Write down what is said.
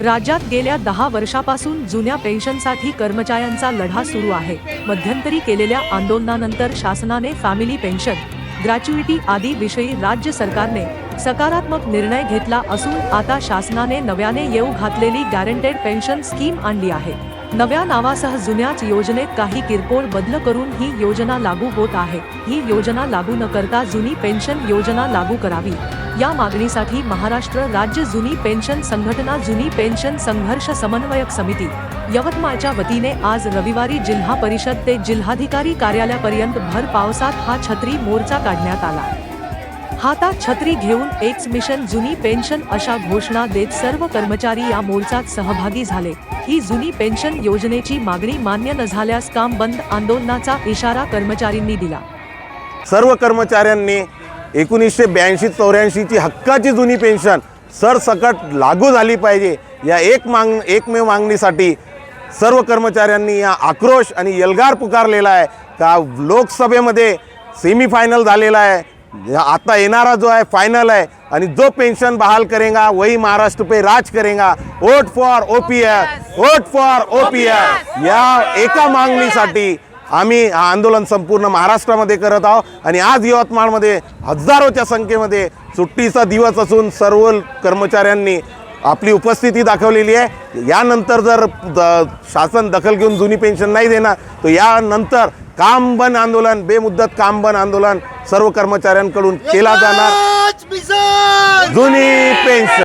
राज्यात गेल्या दहा वर्षापासून जुन्या पेन्शनसाठी कर्मचाऱ्यांचा लढा सुरू आहे. मध्यंतरी केलेल्या आंदोलनानंतर शासनाने फॅमिली पेन्शन ग्रॅच्युइटी आदी विषयी राज्य सरकारने सकारात्मक निर्णय घेतला असून आता शासनाने नव्याने येऊ घातलेली गॅरंटेड पेन्शन स्कीम आणली आहे. नव्या नावासह जुन्याच योजनेत काही किरकोळ बदल करून ही योजना लागू होत आहे. ही योजना लागू न करता जुनी पेन्शन योजना लागू करावी. या मागणीसाठी महाराष्ट्र राज्य जुनी पेन्शन संघटना जुनी पेन्शन संघर्ष समन्वयक समिती यवतमाळच्या वतीने आज रविवारी जिल्हा परिषद ते जिल्हाधिकारी कार्यालयापर्यंत भर पावसात हा छत्री मोर्चा काढण्यात आला. हातात छत्री घेऊन एक्स मिशन जुनी पेन्शन अशा घोषणा देत सर्व कर्मचारी या मोर्चात सहभागी झाले. ही जुनी पेन्शन योजनेची मागणी मान्य न झाल्यास काम बंद आंदोलनाचा इशारा कर्मचाऱ्यांनी दिला. सर्व कर्मचाऱ्यांनी एकोणीसशे ब्याऐंशी चौऱ्याऐंशीची हक्काची जुनी पेन्शन सरसकट लागू झाली पाहिजे. या एक माग एकमेव मागणीसाठी सर्व कर्मचाऱ्यांनी या आक्रोश आणि यलगार पुकारलेला आहे. का लोकसभेमध्ये सेमीफायनल झालेला आहे. आता येणारा जो आहे फायनल आहे. आणि जो पेन्शन बहाल करेगा वही महाराष्ट्र पे राज करेगा. Vote for O P OPS vote for O P OPS या एका मागणीसाठी आम्ही हा आंदोलन संपूर्ण महाराष्ट्रामध्ये करत आहोत आणि आज यवतमाळमध्ये हजारोच्या संख्येमध्ये सुट्टीचा दिवस असून सर्व कर्मचाऱ्यांनी आपली उपस्थिती दाखवलेली आहे. यानंतर जर द- शासन दखल घेऊन जुनी पेन्शन नाही देणार तर यानंतर काम बंद आंदोलन बेमुदत काम बंद आंदोलन सर्व कर्मचाऱ्यांकडून केला जाणार. जुनी पेन्शन.